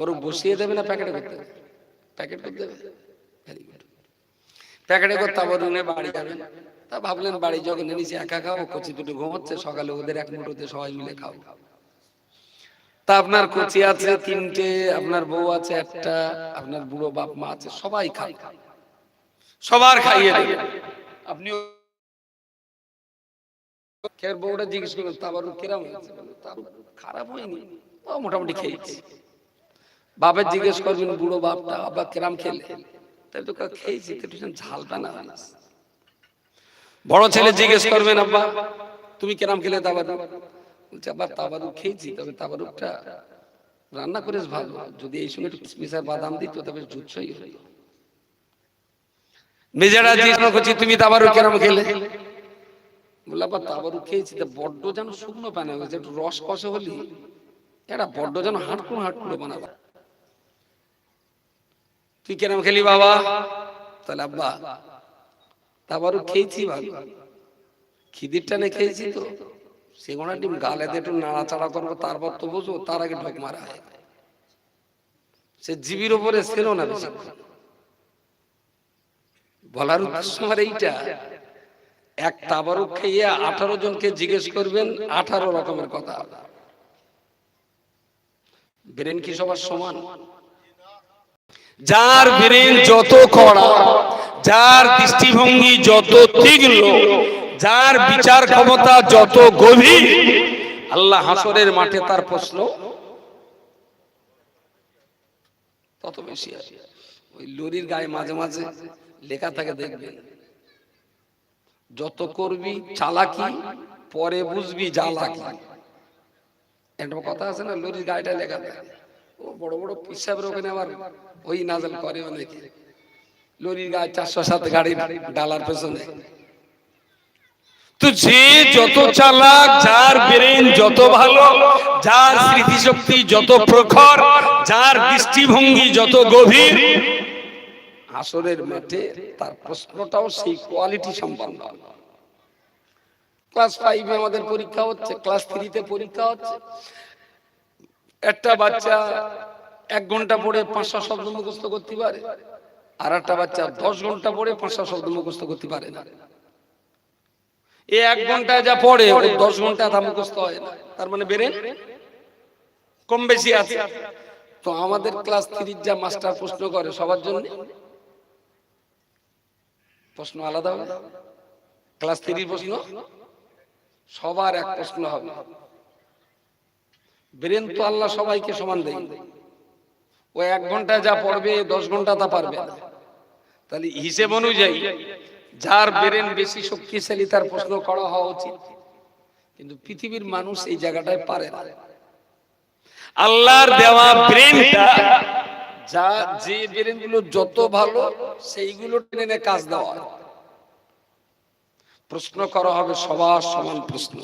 ওর বসিয়ে দেবে না প্যাকেটে করতে? প্যাকেট করতে দেবে? ভেরি গুড প্যাকেটে করতে আবার রুমে বাড়ি যাবেন তা ভাবলেন বাড়ি যখন নিচে একা খাও কচি দুটো ঘুমাচ্ছে সকালে ওদের এক মুঠোতে সবাই মিলে খাও তা আপনার কচি আছে তিনটে আপনার বউ আছে একটা আপনার বুড়ো বাপ মা আছে সবাই খায় সবার খাইয়ে দেবে। আপনি খের বউটা জিজ্ঞেস করবেন তাবার কিরাম হয়েছে? "তাবারুক খারাপ হয়নি। মোটামুটি খেয়েছি। বাপের জিজ্ঞেস করবেন বুড়ো বাপটা আবার কিরাম খেলে? তাই তো খেয়েছি তো যেন ঝালটা না বড় ছেলে জিজ্ঞেস করবেন আব্বা তুমি কিরাম খেলে বলছে আব্বা তাবারুক খেয়েছি তবে তাবারুকটা রান্না করেছ ভালো। যদি এই একটু কিসমিস আর বাদাম দিত তবে জুৎসই মেজারা জিজ্ঞেস করছি তুমি তাবারুক কিরাম খেলে? বললাম আবার তাবারুক খেয়েছি তা বড্ড যেন শুকনো পানা হয়েছে একটু রস কষে হলি এটা বড্ড যেন হাঁটকুড়ো হাঁটকুড়ো বানাবা। তুই কেন খেলি বাবা? তাহলে আব্বা তাবারুক খেয়েছি ভালো। খিদির টানে খেয়েছি তো। সেগুলো ডিম, গালে দিয়ে একটু নাড়াচাড়া করব, তারপর তো বুঝব তার আগে ঢোক মারা হয়। সে জিবির ওপরে ছিল না বলার উদ্দেশ্য এইটা। এক তাবারুক খেয়ে আঠারো জনকে জিজ্ঞেস করবেন, আঠারো রকমের কথা। ব্রেন কি সবার সমান? যার ব্রেন যত কড়া যার দৃষ্টিভঙ্গি যত তীক্ষ্ণ যার বিচার ক্ষমতা যত গভীর আল্লাহ হাসরের মাঠে তার প্রশ্ন তত বেশি ওই লরির গায়ে মাঝে মাঝে লেখা থাকে দেখবেন যত করবি চালাকি পরে বুঝবি জ্বালাকি। একটা কথা আছে না লরির গায়েটা লেখা থাকে। ও বড় বড় পিসাবের ওখানে আবার ওই নাজল করে অনেকে লরির গায়ে চারশো সাত গাড়ি ডালার পেছনে। তো যে যত চালাক যার ব্রেন যত ভালো যার স্মৃতিশক্তি যত প্রখর যার দৃষ্টিভঙ্গি যত গভীর। আসরের মাঠে তার প্রশ্নটাও সেই কোয়ালিটি সম্পন্ন। ক্লাস ফাইভে আমাদের পরীক্ষা হচ্ছে ক্লাস থ্রিতে পরীক্ষা হচ্ছে। একটা বাচ্চা এক ঘণ্টা পড়ে পাঁচশো শব্দ মুখস্থ করতে পারে, আর একটা বাচ্চা দশ ঘণ্টা পড়ে পাঁচশো শব্দ মুখস্থ করতে পারে না। এক ঘন্টায় যা পড়ে দশ ঘণ্টা তা মুখস্থ হয় না। তার মানে বেড়ে কম বেশি আছে। তো আমাদের ক্লাস থ্রির যা মাস্টার প্রশ্ন করে সবার জন্য, প্রশ্ন আলাদা ক্লাস থ্রির প্রশ্ন, সবার এক প্রশ্ন হবে। ব্রেন তো আল্লাহ সবাইকে সমান দেয়। ও এক ঘন্টায় যা পড়বে, দশ ঘণ্টা তা পারবে তাহলে হিসেব অনুযায়ী যার ব্রেন বেশি শক্তিশালী, তার প্রশ্ন করা হওয়া উচিত। কিন্তু পৃথিবীর মানুষ এই জায়গাটায় পারে না। আল্লাহর দেওয়া ব্রেনটা, যা যে ব্রেনগুলো যত ভালো, সেইগুলো টেনে কাজ দেওয়া। প্রশ্ন করা হবে সবার সমান প্রশ্ন।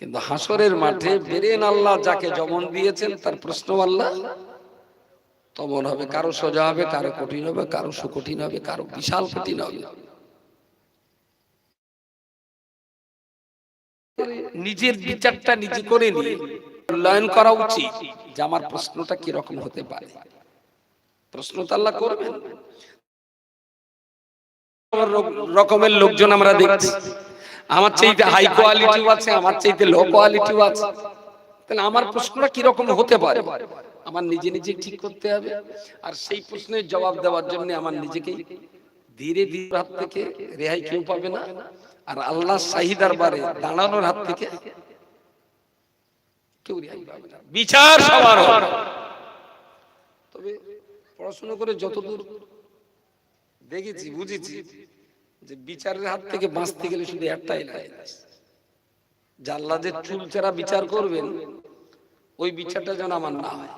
কিন্তু হাসরের মাঠে বেরেন আল্লাহ যাকে যেমন দিয়েছেন, তার প্রশ্ন আল্লাহ, তেমন হবে, কারও সোজা হবে, কারও কঠিন হবে, কারও সুকঠিন হবে, কারও বিশাল কঠিন হবে। নিজের বিচারটা নিজে করে নিয়ে মূল্যায়ন করা উচিত যে আমার প্রশ্নটা কীরকম হতে পারে। প্রশ্ন তো আল্লাহ করবেন। রকমের লোকজন আমরা দেখছি। আমার চাইতে হাই কোয়ালিটিও আছে আমার চাইতে লো কোয়ালিটিও আছে। তাহলে আমার প্রশ্নটা কীরকম হতে পারে? আমার নিজে নিজে ঠিক করতে হবে আর সেই প্রশ্নের জবাব দেওয়ার জন্য আমার নিজেকেই ধীরে ধীরে হাত থেকে রেহাই কেউ পাবে না আর আল্লাহ শাহিদার বারে দাঁড়ানোর হাত থেকে কেউ রেহাই পাবে না। বিচার সবার তবে পড়াশোনা করে যতদূর দেখেছি বুঝেছি যে বিচারের হাত থেকে বাঁচতে গেলে শুধু একটাই লাইন আছে। জাল্লা যে চুল চেরা বিচার করবেন ওই বিচারটা যেন আমার না হয়।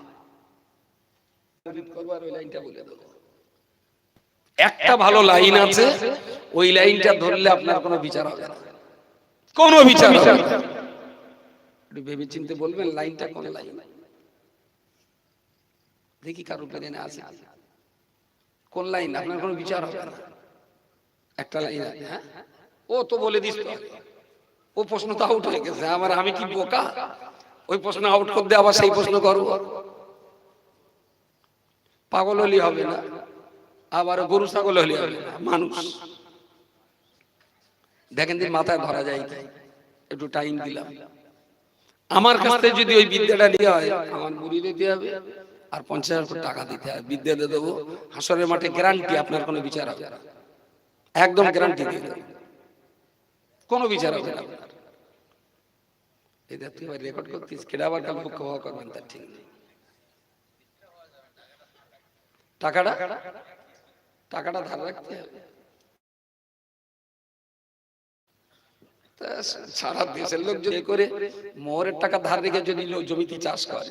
একটা ভালো লাইন আছে ওই লাইনটা ধরলে আপনার কোনো বিচার হবে না। কোনো বিচার। একটু ভেবে চিনতে বলবেন লাইনটা কোন লাইন? দেখি কারও প্লেনে আছে। কোন লাইন? আপনার কোনো বিচার হবে না। একটা লাইন হ্যাঁ? ও তো বলে দিস ও প্রশ্ন তো আউট হয়ে গেছে। আমার আমি কি বোকা? ওই প্রশ্ন আউট করতে আবার সেই প্রশ্ন করব। পাগল হলি হবে না। আবার গরু ছাগল হলি হবে না। মানুষ। দেখেন দিন মাথায় ধরা যায় একটু টাইম দিলাম। আমার কাছে যদি ওই বিদ্যাটা নিয়ে হয়, আমার মুড়ি দিতে হবে আর পঞ্চাশ হাজার টাকা দিতে হবে। বিদ্যা দিয়ে দেবো। হাসরের মাঠে গ্যারান্টি আপনার কোনো বিচার হবে একদম গ্যারান্টি দিয়ে দেবো। কোনো বিচার হবে না। এটা তুই আবার রেকর্ড করতিস কেডা আবার কাল পক্ষ হওয়া করবেন তার ঠিক নেই। টাকাটা? টাকাটা ধার রাখতে হবে। তা সারা দেশের লোক যদি করে মোহরের টাকা ধার রেখে যদি জমিতে চাষ করে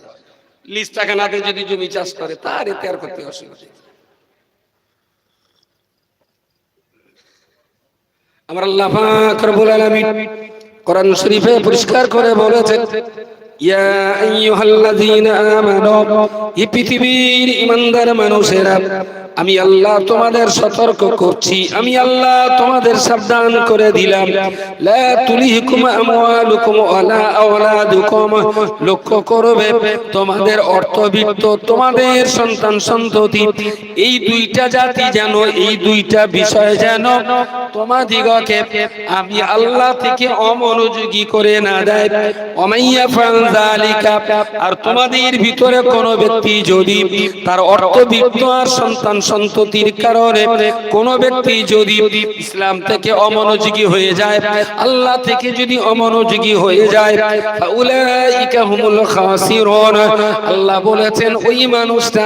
লিজ টাকা না দিয়ে যদি জমি চাষ করে তার এতে আর করতে অসুবিধা আমার আল্লাহ পাক রব্বুল আলামিন কোরআন শরীফে পরিষ্কার করে বলেছেন, ইয়া আইয়ুহাল্লাযীনা আমানু, ই পৃথিবীর ইমানদার মানুষেরা আমি আল্লাহ তোমাদের সতর্ক করছি। আমি আল্লাহ তোমাদের সাবধান করে দিলাম। লক্ষ্য করবে, তোমাদের অর্থবিত্ত, তোমাদের সন্তান সন্ততি, এই দুইটা জাতি যেন, এই দুইটা বিষয় যেন তোমাদিগকে আমি আল্লাহ থেকে অমনোযোগী করে না দেয়। অমাইয়া আর তোমাদের ভিতরে কোনো ব্যক্তি যদি তার অর্থবিত্ত আর সন্তান সন্ততির কারণে কোনো ব্যক্তি যদি ইসলাম থেকে অমনোযোগী হয়ে যায়, আল্লাহ থেকে যদি অমনোযোগী হয়ে যায় আল্লাহ বলেছেন, ওই মানুষটা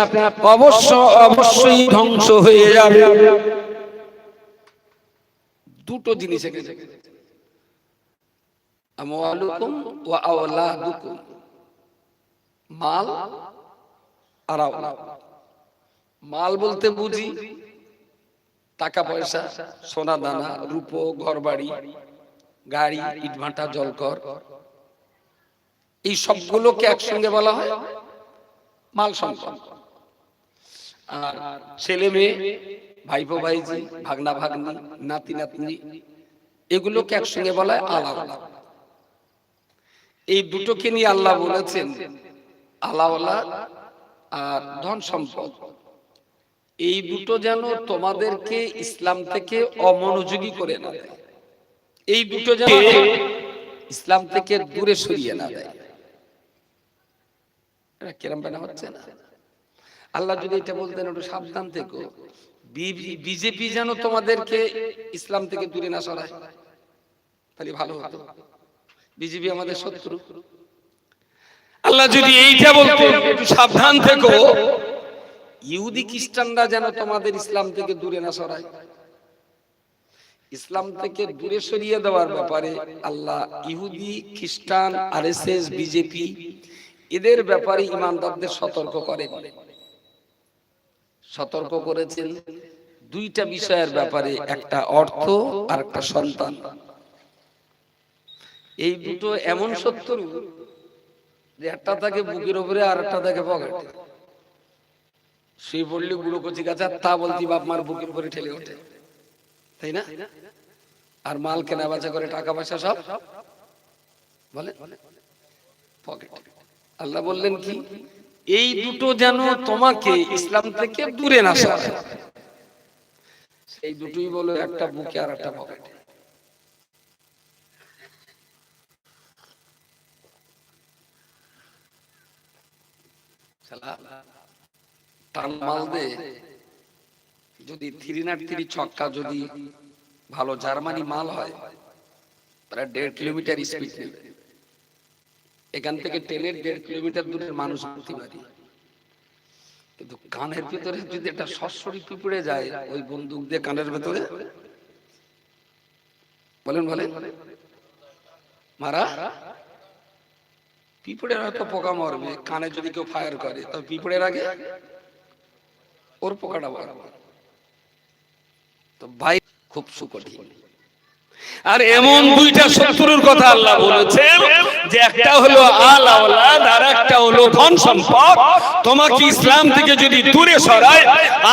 অবশ্য অবশ্যই ধ্বংস হয়ে যাবে। দুটো জিনিস মাল আর মাল বলতে বুঝি, টাকা পয়সা, সোনা দানা, রূপো ঘর বাড়ি গাড়ি, ইটভাটা জলকর এই সবগুলোকে একসঙ্গে বলা হয় মাল সম্পদ। আর ছেলে মেয়ে, ভাইপো ভাইজি ভাগনা, ভাগ্নি, নাতি, নাতনি, এগুলোকে একসঙ্গে বলা হয় আলাদা এই দুটোকে নিয়ে আল্লাহ বলেছেন আলাওয়ালা আর ধন সম্পদ এই দুটো যেন তোমাদেরকে ইসলাম থেকে অমনোযোগী করে না দেয়। এই দুটো যেন ইসলাম থেকে দূরে সরিয়ে না দেয়। এটা কিরম বেনা হচ্ছে না। আল্লাহ যদি এটা বলতেন একটু সাবধান থেকো। বিজেপি যেন তোমাদেরকে ইসলাম থেকে দূরে না সরায় তাহলে ভালো হতো। বিজেপি আমাদের শত্রু। আল্লাহ যদি এইটা বলতেন একটু সাবধান থেকো। ইহুদি খ্রিস্টানরা যেন তোমাদের ইসলাম থেকে দূরে না সরায়। ইসলাম থেকে দূরে সরিয়ে দেওয়ার ব্যাপারে আল্লাহ ইহুদি খ্রিস্টান আরএসএস বিজেপি এদের ব্যাপারে ইমানদারদের সতর্ক করে সতর্ক করেছেন দুইটা বিষয়ের ব্যাপারে একটা অর্থ আর একটা সন্তান। এই দুটো এমন শত্রু যে একটা থাকে বুকের উপরে আর একটা থাকে পকেটে। শুয়ে পড়লে বুড়ো কচি গাছা, তা বলতি বাপ মার বুকের উপরে ঠেলে ওঠে। তাই না? আর মাল কেনা বেচা করে টাকা পয়সা সব বলে? পকেট আল্লাহ বললেন কি? এই দুটো যেন তোমাকে ইসলাম থেকে দূরে না সরায় সেই দুটোই বলো, একটা বুকে আর একটা পকেটে টান মাল দে। যদি থ্রি নাট থ্রি ছক্কা যদি ভালো জার্মানি মাল হয় প্রায় দেড় কিলোমিটার স্পিড নেবে। এখান থেকে ট্রেনের দেড় কিলোমিটার দূরের মানুষ উঠতে পারি কিন্তু কানের ভিতরে যদি একটা সরসরি পিঁপড়ে যায়, ওই বন্দুক দিয়ে কানের ভেতরে? বলেন বলেন। মারা? পিঁপড়ের হয়তো পোকা মরবে কানে যদি কেউ ফায়ার করে তবে পিঁপড়ের আগে? ওর পোকাটা মরবে তো ভাই, খুব সুকঠিন। আর এমন দুইটা শত্রুর কথা আল্লাহ বলেছেন, যে একটা হলো আল আওলাদ আর একটা হলো ধন সম্পদ। তোমাকে ইসলাম থেকে যদি দূরে সরায়,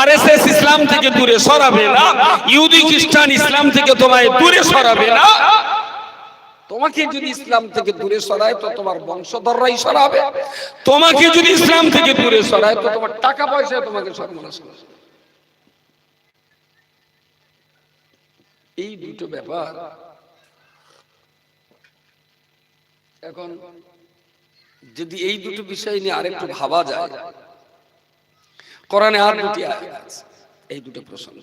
আরএসএস ইসলাম থেকে দূরে সরাবে না, ইহুদি খ্রিস্টান ইসলাম থেকে তোমায় দূরে সরাবে না তোমাকে যদি ইসলাম থেকে দূরে সরায় তো তোমার বংশধররাই সরাবে। তোমাকে যদি ইসলাম থেকে দূরে সরায় তো তোমার টাকা পয়সা তোমাকে সর্বনাশ করবে এই দুটো ব্যাপার। এখন যদি এই দুটো বিষয় নিয়ে আরেকটু ভাবা যায় কোরআনে আর দুটি আয়াত আছে। এই দুটো প্রসঙ্গ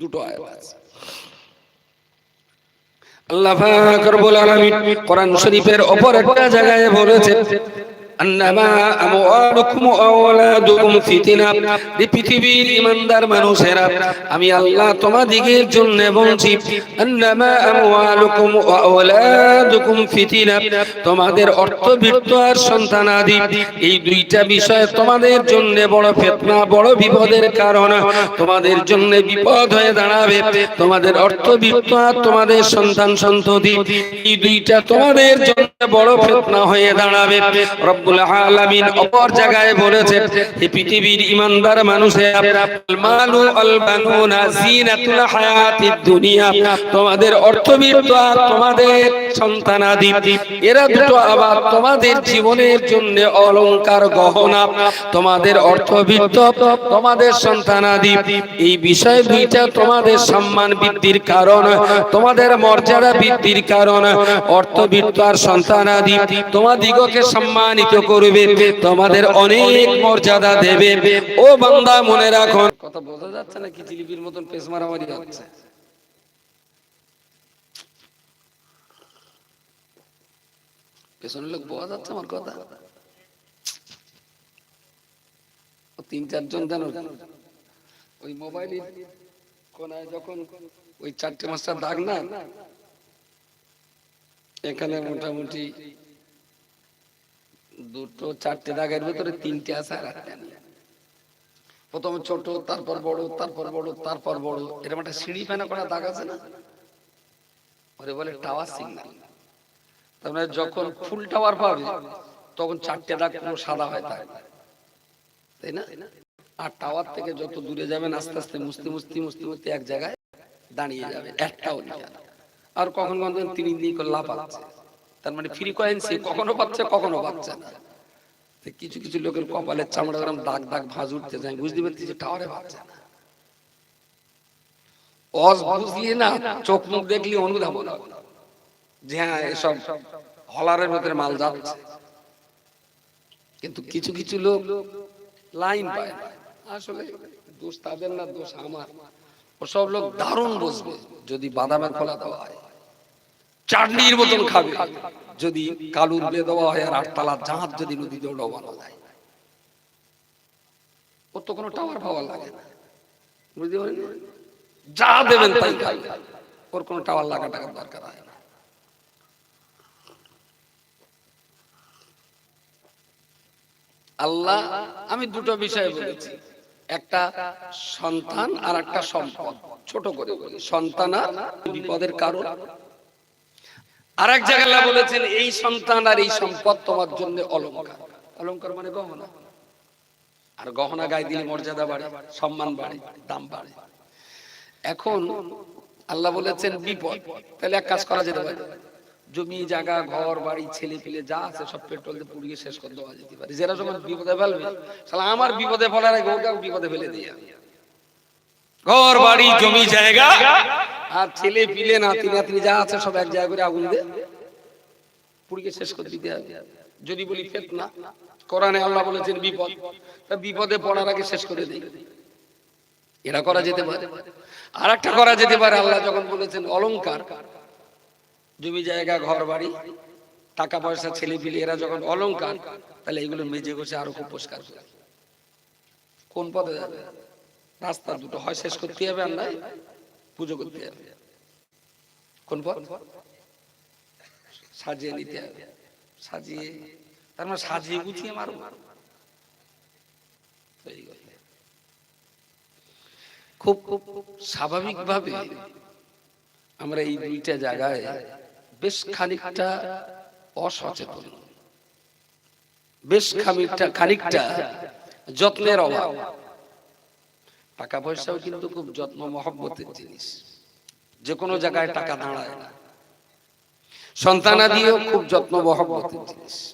দুটো আয়াত আছে। আল্লাহ রব্বুল আলামিন কোরআন শরীফের অপর একটা জায়গায় বলেছে আমি আল্লাহ তোমাদিগের জন্য বলছি তোমাদের অর্থ বৃত্ত আর সন্তানাদি, এই দুইটা বিষয় তোমাদের জন্য বড় ফিতনা, বড় বিপদের কারণ। তোমাদের জন্য বিপদ হয়ে দাঁড়াবে, তোমাদের অর্থ বৃত্ত আর তোমাদের সন্তান সন্ততি এই দুইটা তোমাদের জন্য বড় ফিতনা হয়ে দাঁড়াবে। তোমাদের তোমাদের এরা দুটো আবার তোমাদের জীবনের জন্য অলংকার গহনা, তোমাদের অর্থবিত্ত, তোমাদের সন্তানাদি এই বিষয় দুইটা তোমাদের সম্মান বৃদ্ধির কারণ, তোমাদের মর্যাদা বৃদ্ধির কারণ, অর্থবিত্ত আর সন্তানাদি তোমাদিগকে সম্মানিত করবে, তোমাদের অনেক মর্যাদা দেবে। ও বান্দা, মনে রাখো। কথা বোঝা যাচ্ছে না কি জিলিপির মতন পেস মারামারি হচ্ছে। পেছনের লোক বোঝা যাচ্ছে আমার কথা? তিন, চারজন জানো ওই মোবাইলে কোনায় যখন ওই চারটে মাসটা দাগ না, এখানে মোটামুটি দুটো, চারটে দাগের ভিতরে তিনটে আছে আর একটা নেই। প্রথম ছোট, তারপর বড় তারপর বড় তারপর বড়। এরকম একটা সিঁড়ি ফেনা করা দাগ আছে না? ওরে বলে টাওয়ার সিগন্যাল তার মানে যখন ফুল টাওয়ার পাবে, তখন চারটে দাগ পুরো সাদা হয়ে থাকবে। তাই না? আর টাওয়ার থেকে যত দূরে যাবেন, আস্তে আস্তে মুস্তি মুস্তি মুস্তি মুস্তি এক জায়গায় দাঁড়িয়ে যাবে একটাও আর। কখন কখন তিনি দিন করে লাফাচ্ছে। তার মানে ফ্রিকোয়েন্সি কখনো পাচ্ছে কখনো পাচ্ছে না। কিছু কিছু লোকের কপালের চামড়া গরম দাগ দাগ ভাঁজ উঠতে যায় বুঝতে পারছি যে টাওয়ারে পাচ্ছে না। বুঝলি না চোখ মুখ দেখলি অনুধাবন। যে হ্যাঁ এসব হলারের ভেতরে মাল যাচ্ছে। কিন্তু কিছু কিছু লোক লাইন পায় আসলে দোষ তাদের না দোষ আমার। ওসব লোক দারুণ বসবে যদি বাদামের খোলা দেওয়া হয়। চাটনির মতন খাবে। যদি কালুর বে দেওয়া হয় আর আটতলা জাহাজ যদি নদীতে ডোবানো যায় ওর তো কোনো টাওয়ার ফাওয়ার লাগে না। বুঝতে পারেন যা দেবেন তাই খাবে। ওর কোনো টাওয়ার লাগা টাকার দরকার হয় না। আল্লাহ আমি দুটো বিষয় বলেছি। একটা সন্তান আর একটা সম্পদ। ছোট করে বলি। সন্তান আর বিপদের কারণ। আর এক জায়গায় বলেছেন, এই সন্তান আর এই সম্পদ তোমার জন্য অলংকার অলংকার মানে গহনা। আর গহনা গায়ে দিলে মর্যাদা বাড়ে, সম্মান বাড়ে, দাম বাড়ে। এখন আল্লাহ বলেছেন, বিপদ। তাহলে এক কাজ করা যেতে পারে। জমি, জায়গা, ঘর, বাড়ি, ছেলে পিলে যা আছে সব পেট্রোল দিয়ে পুড়িয়ে শেষ করে দেওয়া যেতে পারে। যারা যখন বিপদে ফেলবে, তাহলে আমার বিপদে ফেলার আগে বিপদে ফেলে দিয়ে ঘর বাড়ি জমি জায়গা। আর ছেলে পিলে নাতি নাতনি যা আছে সব এক জায়গায় করে আগুন দে পুড়িয়ে শেষ করে দিতে হবে যদি বলি ফেতনা কোরআনে আল্লাহ বলেছেন বিপদ। তা বিপদে পড়ার আগে শেষ করে দেই। এরা করা যেতে পারে। আর একটা করা যেতে পারে আল্লাহ যখন বলেছেন অলংকার জমি জায়গা ঘর বাড়ি টাকা পয়সা ছেলে পিলে এরা যখন অলংকার তাহলে এগুলো মেজে ঘষে আরও খুব পরিষ্কার করে। কোন পথে যাবে? রাস্তা দুটো হয়, শেষ করতে হবে আর নয় পুজো করতে হবে। কোন পথ? সাজিয়ে নিতে হবে। সাজিয়ে, তার মানে সাজিয়ে গুছিয়ে মারবো। খুব খুব স্বাভাবিকভাবে আমরা এই দুইটা জায়গায় বেশ খানিকটা অসচেতন। বেশ খানিকটা খানিকটা যত্নের অভাব। টাকা পয়সাও কিন্তু খুব যত্ন মহব্বতের জিনিস। যে কোনো জায়গায় টাকা দাঁড়ায় না। সন্তানাদিও খুব যত্ন মহব্বতের জিনিস।